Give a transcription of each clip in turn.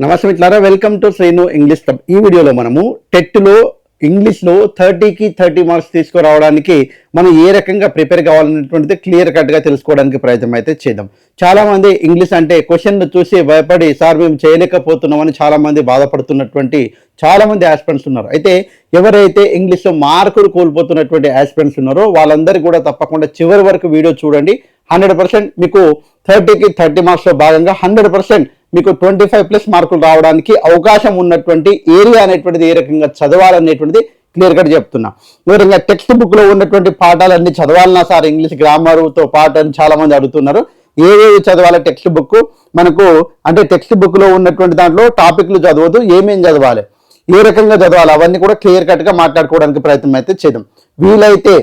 నమస్తే మిత్రులారా welcome to Srinu English club ఈ వీడియోలో మనము టెట్లో ఇంగ్లీష్లో థర్టీకి థర్టీ మార్క్స్ తీసుకురావడానికి మనం ఏ రకంగా ప్రిపేర్ కావాలనేటువంటిది క్లియర్ కట్గా తెలుసుకోవడానికి ప్రయత్నం అయితే చేద్దాం. చాలామంది ఇంగ్లీష్ అంటే క్వశ్చన్ను చూసి భయపడి సార్ మేము చేయలేకపోతున్నామని చాలామంది బాధపడుతున్నటువంటి చాలామంది ఆస్పెంట్స్ ఆస్పిరెంట్స్ ఉన్నారు. అయితే ఎవరైతే ఇంగ్లీష్లో మార్కులు కోల్పోతున్నటువంటి ఆస్పిరెంట్స్ ఉన్నారో వాళ్ళందరికీ కూడా తప్పకుండా చివరి వరకు వీడియో చూడండి. హండ్రెడ్ పర్సెంట్ మీకు థర్టీకి థర్టీ మార్క్స్లో భాగంగా హండ్రెడ్ పర్సెంట్ మీకు ట్వంటీ ఫైవ్ ప్లస్ మార్కులు రావడానికి అవకాశం ఉన్నటువంటి ఏరియా అనేటువంటిది ఏ రకంగా చదవాలనేటువంటిది క్లియర్ కట్ చెప్తున్నా. విధంగా టెక్స్ట్ బుక్లో ఉన్నటువంటి పాఠాలన్నీ చదవాలన్నా సార్ ఇంగ్లీష్ గ్రామర్తో పాటు అని చాలా మంది అడుగుతున్నారు. ఏవేవి చదవాలి టెక్స్ట్ బుక్ మనకు అంటే టెక్స్ట్ బుక్లో ఉన్నటువంటి దాంట్లో టాపిక్లు చదవద్దు ఏమేం చదవాలి? ఏ రకంగా చదవాలి? అవన్నీ కూడా క్లియర్ కట్గా మాట్లాడుకోవడానికి ప్రయత్నం అయితే చేద్దాం. వీలైతే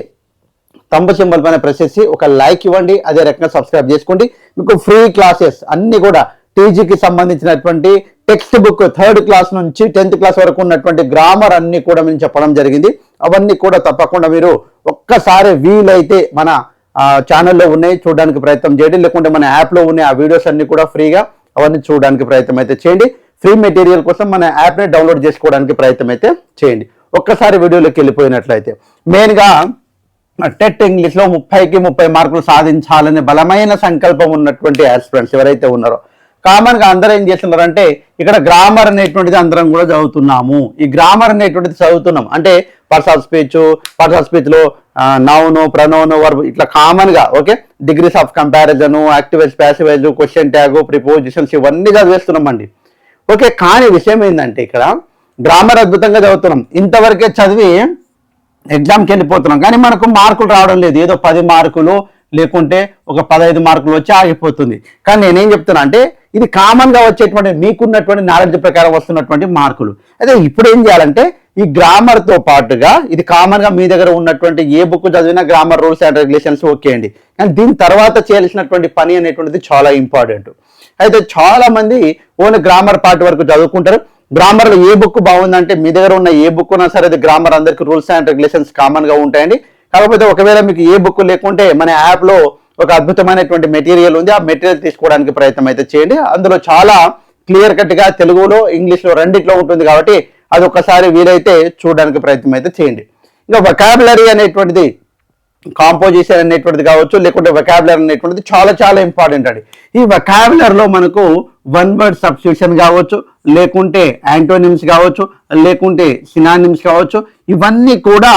తంబ సింబల్ పైన ప్రెస్ చేసి ఒక లైక్ ఇవ్వండి అదే రకంగా సబ్స్క్రైబ్ చేసుకోండి. మీకు ఫ్రీ క్లాసెస్ అన్ని కూడా టీజీకి సంబంధించినటువంటి టెక్స్ట్ బుక్ థర్డ్ క్లాస్ నుంచి టెన్త్ క్లాస్ వరకు ఉన్నటువంటి గ్రామర్ అన్ని కూడా మేము చెప్పడం జరిగింది. అవన్నీ కూడా తప్పకుండా మీరు ఒక్కసారి వీలైతే మన ఛానల్లో ఉన్నాయి. చూడడానికి ప్రయత్నం చేయండి. లేకుంటే మన యాప్లో ఉన్నాయి. ఆ వీడియోస్ అన్ని కూడా ఫ్రీగా అవన్నీ చూడడానికి ప్రయత్నం అయితే చేయండి. ఫ్రీ మెటీరియల్ కోసం మన యాప్ని డౌన్లోడ్ చేసుకోవడానికి ప్రయత్నం అయితే చేయండి. ఒక్కసారి వీడియోలోకి వెళ్ళిపోయినట్లయితే మెయిన్గా టెట్ ఇంగ్లీష్లో ముప్పైకి ముప్పై మార్కులు సాధించాలనే బలమైన సంకల్పం ఉన్నటువంటి ఆస్పిరెంట్స్ ఎవరైతే ఉన్నారో కామన్గా అందరూ ఏం చేస్తున్నారంటే ఇక్కడ గ్రామర్ అనేటువంటిది అందరం కూడా చదువుతున్నాము. ఈ గ్రామర్ అనేటువంటిది చదువుతున్నాం. అంటే parts of speech parts of స్పీచ్లో noun pronoun verb ఇట్లా కామన్గా okay? Degrees of comparison active voice passive voice question tag prepositions ఇవన్నీ చదివేస్తున్నామండి. ఓకే కానీ విషయం ఏంటంటే ఇక్కడ గ్రామర్ అద్భుతంగా చదువుతున్నాం. ఇంతవరకే చదివి ఎగ్జామ్కి వెళ్ళిపోతున్నాం. కానీ మనకు మార్కులు రావడం లేదు. ఏదో పది మార్కులు లేకుంటే ఒక పదహైదు మార్కులు వచ్చి ఆగిపోతుంది. కానీ నేనేం చెప్తున్నా అంటే ఇది కామన్గా వచ్చేటువంటి మీకున్నటువంటి నాలెడ్జ్ ప్రకారం వస్తున్నటువంటి మార్కులు. అయితే ఇప్పుడు ఏం చేయాలంటే ఈ గ్రామర్తో పాటుగా ఇది కామన్గా మీ దగ్గర ఉన్నటువంటి ఏ బుక్ చదివినా grammar rules and regulations okay అండి. కానీ దీని తర్వాత చేయాల్సినటువంటి పని అనేటువంటిది చాలా ఇంపార్టెంట్ అయితే చాలా మంది ఓన్లీ గ్రామర్ పార్ట్ వరకు చదువుకుంటారు. గ్రామర్లో ఏ బుక్ బాగుందంటే మీ దగ్గర ఉన్న ఏ బుక్ ఉన్నా సరే అది గ్రామర్ అందరికీ రూల్స్ అండ్ రెగ్యులేషన్స్ కామన్గా ఉంటాయండి. కాకపోతే ఒకవేళ మీకు ఏ బుక్ లేకుంటే మన యాప్లో ఒక అద్భుతమైనటువంటి మెటీరియల్ ఉంది ఆ మెటీరియల్ తీసుకోవడానికి ప్రయత్నం అయితే చేయండి. అందులో చాలా క్లియర్ కట్గా తెలుగులో ఇంగ్లీష్లో రెండిట్లో ఉంటుంది కాబట్టి అది ఒకసారి వీలైతే చూడడానికి ప్రయత్నం అయితే చేయండి. ఇంకా వొకాబులరీ అనేటువంటిది కాంపోజిషన్ అనేటువంటిది కావచ్చు లేకుంటే వెకాబులర్ అనేటువంటిది చాలా చాలా ఇంపార్టెంట్ అండి. ఈ వెకాబులర్లో మనకు వన్ వర్డ్ సబ్స్టిట్యూషన్ కావచ్చు లేకుంటే యాంటోనిమ్స్ కావచ్చు లేకుంటే సినానిమ్స్ కావచ్చు ఇవన్నీ కూడా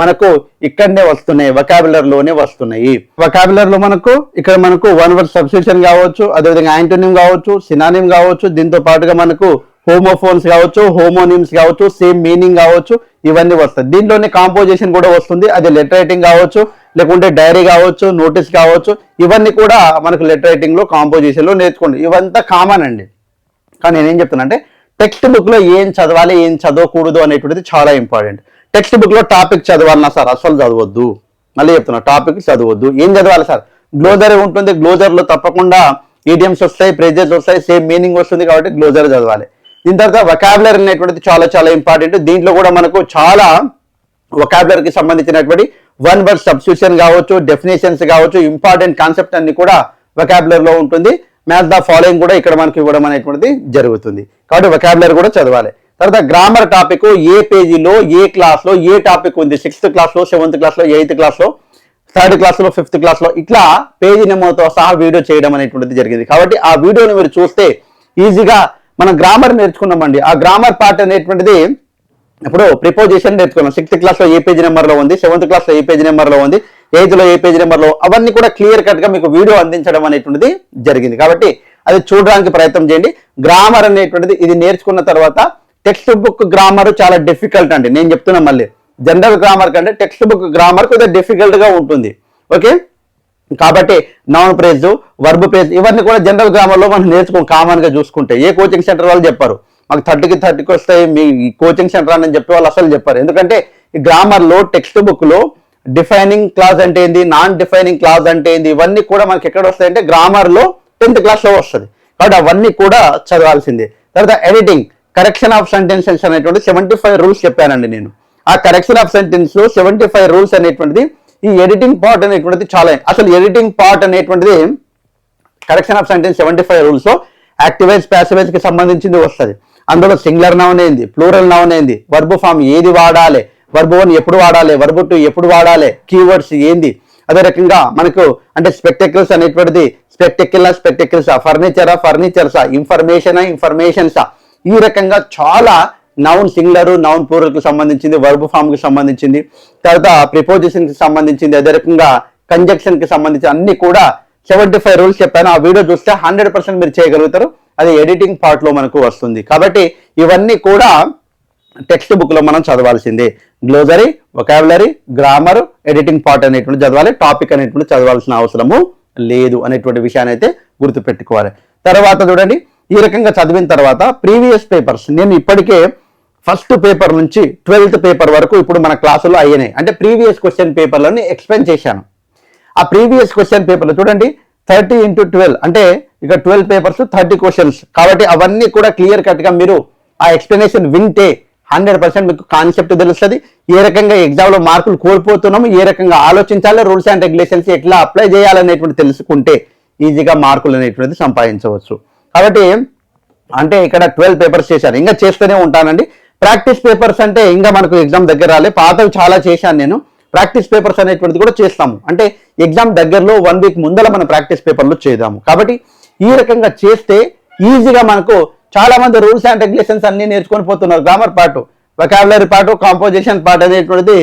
మనకు ఇక్కడనే వస్తున్నాయి వకాబులర్లోనే వస్తున్నాయి. వకాబులర్లో మనకు ఇక్కడ మనకు వన్ వర్డ్ సబ్స్టిట్యూషన్ కావచ్చు అదేవిధంగా యాంటోనిమ్ కావచ్చు సినానిమ్ కావచ్చు దీంతో పాటుగా మనకు హోమోఫోన్స్ కావచ్చు హోమోనిమ్స్ కావచ్చు సేమ్ మీనింగ్ కావచ్చు ఇవన్నీ వస్తాయి. దీంట్లోనే కాంపోజిషన్ కూడా వస్తుంది. అది లెటర్ రైటింగ్ కావచ్చు లేకుంటే డైరీ కావచ్చు నోటీస్ కావచ్చు ఇవన్నీ కూడా మనకు లెటర్ రైటింగ్లో కాంపోజిషన్లో నేర్చుకోండి. ఇవంతా కామన్ అండి. కానీ నేనేం చెప్తున్నా అంటే టెక్స్ట్ బుక్లో ఏం చదవాలి ఏం చదవకూడదు అనేటువంటిది చాలా ఇంపార్టెంట్ టెక్స్ట్ బుక్లో టాపిక్ చదవాలన్నా సార్ అసలు చదవద్దు. మళ్ళీ చెప్తున్నా టాపిక్ చదవద్దు. ఏం చదవాలి సార్? గ్లోజర్ ఉంటుంది గ్లోజర్లో తప్పకుండా ఈడియమ్స్ వస్తాయి ప్రెజర్స్ వస్తాయి సేమ్ మీనింగ్ వస్తుంది కాబట్టి గ్లోజర్ చదవాలి. దీని తర్వాత వొకాబులర్ అనేటువంటిది చాలా చాలా ఇంపార్టెంట్ దీంట్లో కూడా మనకు చాలా వొకాబులర్కి సంబంధించినటువంటి వన్ వర్డ్ సబ్స్టిట్యూషన్ కావచ్చు డెఫినేషన్స్ కావచ్చు ఇంపార్టెంట్ కాన్సెప్ట్ అన్ని కూడా వొకాబులర్లో ఉంటుంది. మ్యాథ్ ద ఫాలోయింగ్ కూడా ఇక్కడ మనకి ఇవ్వడం అనేటువంటిది జరుగుతుంది. కాబట్టి వొకాబులర్ కూడా చదవాలి. తర్వాత గ్రామర్ టాపిక్ ఏ పేజీలో ఏ క్లాస్లో ఏ టాపిక్ ఉంది? సిక్స్త్ క్లాస్లో సెవెంత్ క్లాస్లో ఎయిత్ క్లాస్లో థర్డ్ క్లాస్లో ఫిఫ్త్ క్లాస్లో ఇట్లా పేజీ నెంబర్తో సహా వీడియో చేయడం అనేటువంటిది జరిగింది. కాబట్టి ఆ వీడియోని మీరు చూస్తే ఈజీగా మనం గ్రామర్ నేర్చుకున్నామండి. ఆ గ్రామర్ పార్ట్ అనేటువంటిది ఇప్పుడు ప్రిపోజిషన్ నేర్చుకున్నాం. సిక్స్త్ క్లాస్లో ఏ పేజ్ నెంబర్లో ఉంది? సెవెంత్ క్లాస్లో ఏ పేజ్ నెంబర్లో ఉంది? ఎయిత్లో ఏ పేజ్ నెంబర్లో? అవన్నీ కూడా క్లియర్ కట్గా మీకు వీడియో అందించడం అనేటువంటిది జరిగింది. కాబట్టి అది చూడడానికి ప్రయత్నం చేయండి. గ్రామర్ అనేటువంటిది ఇది నేర్చుకున్న తర్వాత టెక్స్ట్ బుక్ గ్రామర్ చాలా డిఫికల్ట్ అండి. నేను చెప్తున్నా మళ్ళీ. జనరల్ గ్రామర్ కంటే టెక్స్ట్ బుక్ గ్రామర్ కొద్దిగా డిఫికల్ట్గా ఉంటుంది. ఓకే కాబట్టి నౌన్ ప్రేజ్ వర్బ్ ప్రేజ్ ఇవన్నీ కూడా జనరల్ గ్రామర్లో మనం నేర్చుకో కామన్గా చూసుకుంటే. ఏ కోచింగ్ సెంటర్ వాళ్ళు చెప్పారు. మాకు థర్టీకి థర్టీకి వస్తాయి మీ కోచింగ్ సెంటర్ అని చెప్పి వాళ్ళు అసలు చెప్పారు. ఎందుకంటే ఈ టెక్స్ట్ బుక్లో డిఫైనింగ్ క్లాస్ అంటే ఏంది నాన్ డిఫైనింగ్ క్లాస్ అంటే ఏంది ఇవన్నీ కూడా మనకి ఎక్కడ వస్తాయంటే గ్రామర్లో టెన్త్ క్లాస్లో వస్తుంది. కాబట్టి అవన్నీ కూడా చదవాల్సిందే. తర్వాత ఎడిటింగ్ కరెక్షన్ ఆఫ్ సెంటెన్సెస్ అనేటువంటి సెవెంటీ ఫైవ్ రూల్స్ చెప్పానండి నేను. ఆ correction of sentence seventy five rules అనేటువంటిది ఈ ఎడిటింగ్ పార్ట్ అనేటువంటిది చాలా అసలు ఎడిటింగ్ పార్ట్ అనేటువంటిది correction of sentence seventy five rules active voice ప్యాసివైజ్కి సంబంధించింది వస్తుంది. అందులో సింగులర్ నౌన్ ఏంది ప్లూరల్ నౌన్ ఏంది వర్బు ఫామ్ ఏది వాడాలి వర్బు వన్ ఎప్పుడు వాడాలి వర్బు టూ ఎప్పుడు వాడాలి కీవర్డ్స్ ఏంది అదే రకంగా మనకు అంటే స్పెక్టెకిల్స్ అనేటువంటిది స్పెక్టెకిల్ స్పెక్టెకిల్సా ఫర్నిచరా ఫర్నిచర్సా ఇన్ఫర్మేషనా ఇన్ఫర్మేషన్సా ఈ రకంగా చాలా నౌన్ సింగులర్ నౌన్ పూర్వకు సంబంధించింది వర్బ్ ఫామ్కి సంబంధించింది. తర్వాత ప్రిపోజిషన్కి సంబంధించింది అదే రకంగా కంజక్షన్కి సంబంధించి అన్ని కూడా సెవెంటీ ఫైవ్ రూల్స్ చెప్పాను. ఆ వీడియో చూస్తే హండ్రెడ్ పర్సెంట్ మీరు చేయగలుగుతారు. అది ఎడిటింగ్ పార్ట్లో మనకు వస్తుంది. కాబట్టి ఇవన్నీ కూడా టెక్స్ట్ బుక్లో మనం చదవాల్సిందే. Glossary vocabulary grammar editing part అనేటువంటి చదవాలి. టాపిక్ అనేటువంటి చదవాల్సిన అవసరము లేదు అనేటువంటి విషయాన్ని అయితే గుర్తుపెట్టుకోవాలి. తర్వాత చూడండి ఈ రకంగా చదివిన తర్వాత ప్రీవియస్ పేపర్స్ నేను ఇప్పటికే ఫస్ట్ పేపర్ నుంచి ట్వెల్త్ పేపర్ వరకు ఇప్పుడు మన క్లాసులో అయ్యాయి అంటే ప్రీవియస్ క్వశ్చన్ పేపర్లని ఎక్స్ప్లెయిన్ చేశాను. ఆ ప్రీవియస్ క్వశ్చన్ పేపర్లు చూడండి థర్టీ ఇంటూ ట్వెల్వ్. అంటే ఇక ట్వెల్వ్ పేపర్స్ థర్టీ క్వశ్చన్స్. కాబట్టి అవన్నీ కూడా క్లియర్ కట్గా మీరు ఆ ఎక్స్ప్లెనేషన్ వింటే హండ్రెడ్ పర్సెంట్ మీకు కాన్సెప్ట్ తెలుస్తుంది. ఏ రకంగా ఎగ్జామ్లో మార్కులు కోల్పోతున్నాము ఏ రకంగా ఆలోచించాలి రూల్స్ అండ్ రెగ్యులేషన్స్ ఎట్లా అప్లై చేయాలనేటువంటి తెలుసుకుంటే ఈజీగా మార్కులు అనేటువంటిది సంపాదించవచ్చు. కాబట్టి అంటే ఇక్కడ ట్వెల్వ్ పేపర్స్ చేశాను ఇంకా చేస్తూనే ఉంటానండి. ప్రాక్టీస్ పేపర్స్ అంటే ఇంకా మనకు ఎగ్జామ్ దగ్గర రాలే. పాతవి చాలా చేశాను నేను. ప్రాక్టీస్ పేపర్స్ అనేటువంటిది కూడా చేస్తాము. అంటే ఎగ్జామ్ దగ్గరలో వన్ వీక్ ముందర మనం ప్రాక్టీస్ పేపర్లు చేద్దాము. కాబట్టి ఈ రకంగా చేస్తే ఈజీగా మనకు చాలా మంది రూల్స్ అండ్ రెగ్యులేషన్స్ అన్ని నేర్చుకొని పోతున్నారు. Grammar part vocabulary part composition part అనేటువంటిది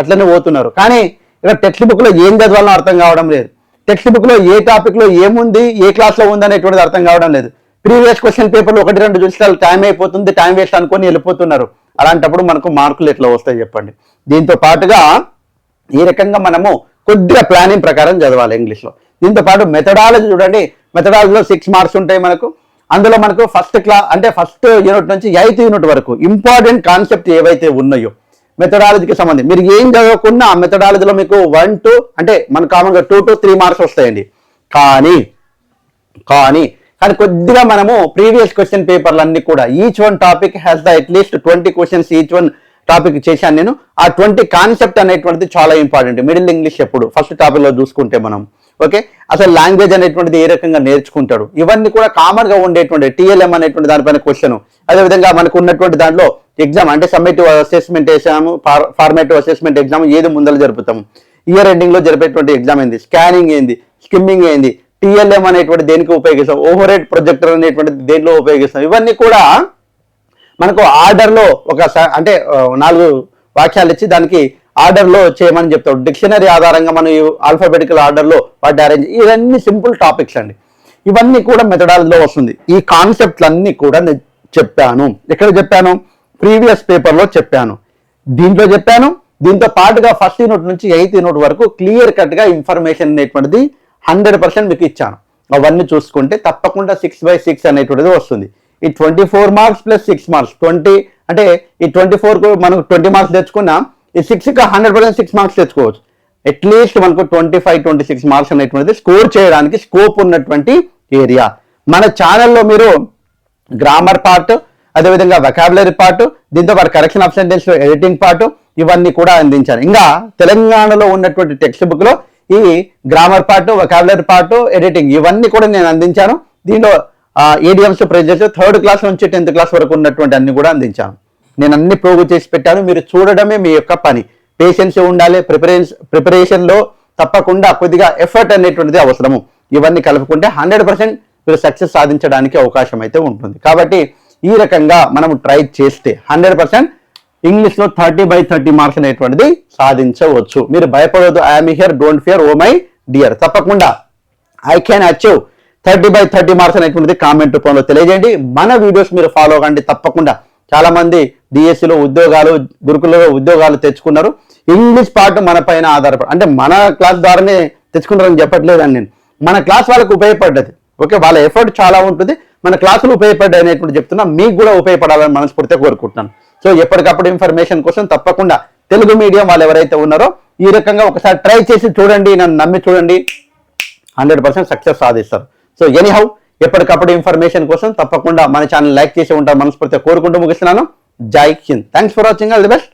అట్లనే పోతున్నారు. కానీ ఇక్కడ టెక్స్ట్ బుక్లో ఏం చదవాలో అర్థం కావడం లేదు. టెక్స్ట్ బుక్లో ఏ టాపిక్లో ఏముంది ఏ క్లాస్లో ఉంది అనేటువంటిది అర్థం కావడం లేదు. ప్రీవియస్ క్వశ్చన్ పేపర్లు ఒకటి రెండు చూస్తే టైం అయిపోతుంది టైం వేస్ట్ అనుకొని వెళ్ళిపోతున్నారు. అలాంటప్పుడు మనకు మార్కులు ఎట్లా వస్తాయి చెప్పండి. దీంతో పాటుగా ఈ రకంగా మనము కొద్దిగా ప్లానింగ్ ప్రకారం చదవాలి ఇంగ్లీష్లో. దీంతో పాటు మెథడాలజీ చూడండి. మెథడాలజీలో సిక్స్ మార్క్స్ ఉంటాయి మనకు. అందులో మనకు ఫస్ట్ క్లాస్ అంటే ఫస్ట్ యూనిట్ నుంచి ఎయిత్ యూనిట్ వరకు ఇంపార్టెంట్ కాన్సెప్ట్ ఏవైతే ఉన్నాయో మెథడాలజీకి సంబంధించి. మీరు ఏం చదవకున్నా ఆ మెథడాలజీలో మీకు వన్ టూ అంటే మన కామన్గా టూ టు త్రీ మార్క్స్ వస్తాయండి. కానీ కానీ కానీ కొద్దిగా మనము ప్రీవియస్ క్వశ్చన్ పేపర్లు అన్ని కూడా each one topic has the at least twenty questions each one topic చేశాను నేను. ఆ ట్వంటీ కాన్సెప్ట్ అనేటువంటిది చాలా ఇంపార్టెంట్ మిడిల్ ఇంగ్లీష్ ఎప్పుడు? ఫస్ట్ టాపిక్లో చూసుకుంటే మనం. ఓకే అసలు లాంగ్వేజ్ అనేటువంటిది ఏ రకంగా నేర్చుకుంటాడు? ఇవన్నీ కూడా కామన్గా ఉండేటువంటి టీఎల్ఎం అనేటువంటి దానిపైన క్వశ్చన్ అదేవిధంగా మనకు ఉన్నటువంటి దాంట్లో ఎగ్జామ్ అంటే summative assessment exam formative assessment exam ఏది ముందర జరుపుతాము? ఇయర్ ఎండింగ్లో జరిపేటువంటి ఎగ్జామ్ ఏంది? స్కానింగ్ ఏంది? స్కిమ్మింగ్ ఏంది? టీఎల్ఎం అనేటువంటి దేనికి ఉపయోగిస్తాం? ఓవర్ హెడ్ ప్రొజెక్టర్ అనేటువంటి దేనిలో ఉపయోగిస్తాం? ఇవన్నీ కూడా మనకు ఆర్డర్లో ఒక అంటే నాలుగు వాక్యాలు ఇచ్చి దానికి ఆర్డర్లో చేయమని చెప్తాడు. డిక్షనరీ ఆధారంగా మనం ఆల్ఫాబెటికల్ ఆర్డర్లో వాటి అరేంజ్ ఇవన్నీ సింపుల్ టాపిక్స్ అండి. ఇవన్నీ కూడా మెథడాలజీలో వస్తుంది. ఈ కాన్సెప్ట్లన్నీ కూడా నేను చెప్పాను. ఎక్కడ చెప్పాను? ప్రీవియస్ పేపర్లో చెప్పాను. దీంట్లో చెప్పాను. దీంతో పాటుగా ఫస్ట్ యూనిట్ నుంచి ఎయిత్ యూనిట్ వరకు క్లియర్ కట్గా ఇన్ఫర్మేషన్ అనేటువంటిది హండ్రెడ్ పర్సెంట్ మీకు ఇచ్చాను. అవన్నీ చూసుకుంటే తప్పకుండా సిక్స్ బై సిక్స్ అనేటువంటిది వస్తుంది. ఈ twenty four marks plus six marks twenty అంటే ఈ ట్వంటీ ఫోర్కు మనం ట్వంటీ మార్క్స్ తెచ్చుకున్నా ఈ six hundred percent six marks తెచ్చుకోవచ్చు. అట్లీస్ట్ మనకు twenty five twenty six marks అనేటువంటిది స్కోర్ చేయడానికి స్కోప్ ఉన్నటువంటి ఏరియా మన ఛానల్లో మీరు గ్రామర్ పార్ట్ అదేవిధంగా వెకాబులరీ పార్ట్ దీంతో పాటు correction of sentence editing part ఇవన్నీ కూడా అందించాను ఇంకా తెలంగాణలో ఉన్నటువంటి టెక్స్ట్ బుక్లో ఈ grammar part vocabulary part editing ఇవన్నీ కూడా నేను అందించాను. దీనిలో ఏడిఎంస్ ప్రెజెస్ థర్డ్ క్లాస్ నుంచి టెన్త్ క్లాస్ వరకు ఉన్నటువంటి అన్ని కూడా అందించాను. నేను అన్ని ప్రోగు చేసి పెట్టాను. మీరు చూడడమే మీ యొక్క పని. పేషెన్స్ ఉండాలి ప్రిపరేషన్ ప్రిపరేషన్లో తప్పకుండా కొద్దిగా ఎఫర్ట్ అనేటువంటిది అవసరము. ఇవన్నీ కలుపుకుంటే హండ్రెడ్ పర్సెంట్ మీరు సక్సెస్ సాధించడానికి అవకాశం అయితే ఉంటుంది. కాబట్టి ఈ రకంగా మనం ట్రై చేస్తే హండ్రెడ్ పర్సెంట్ ఇంగ్లీష్లో థర్టీ బై థర్టీ మార్క్స్ అనేటువంటిది సాధించవచ్చు. మీరు భయపడవద్దు I'm here don't fear oh my dear తప్పకుండా. I can achieve thirty by thirty marks అనేటువంటిది కామెంట్ రూపంలో తెలియజేయండి. మన వీడియోస్ మీరు ఫాలో కండి తప్పకుండా. చాలా మంది DSE ఉద్యోగాలు గురుకులలో ఉద్యోగాలు తెచ్చుకున్నారు. ఇంగ్లీష్ పార్ట్ మన పైన ఆధారపడి అంటే మన క్లాస్ ద్వారానే తెచ్చుకున్నారని చెప్పట్లేదని నేను. మన క్లాస్ వాళ్ళకి ఉపయోగపడ్డది. ఓకే వాళ్ళ ఎఫర్ట్ చాలా ఉంటుంది. మన క్లాసులు ఉపయోగపడ్డాయి అనేటువంటి చెప్తున్నా. మీకు కూడా ఉపయోగపడాలని మనస్ఫూర్తిగా కోరుకుంటున్నాను. సో ఎప్పటికప్పుడు ఇన్ఫర్మేషన్ కోసం తప్పకుండా తెలుగు మీడియం వాళ్ళు ఎవరైతే ఉన్నారో ఈ రకంగా ఒకసారి ట్రై చేసి చూడండి నన్ను నమ్మి చూడండి. హండ్రెడ్ పర్సెంట్ సక్సెస్ సాధిస్తారు. సో ఎనీహౌ ఎప్పటికప్పుడు ఇన్ఫర్మేషన్ కోసం తప్పకుండా మన ఛానల్ లైక్ చేసి ఉంటారు మనస్ఫూర్తిగా కోరుకుంటూ ముగిస్తున్నాను. Jai Hind. Thanks for watching all the best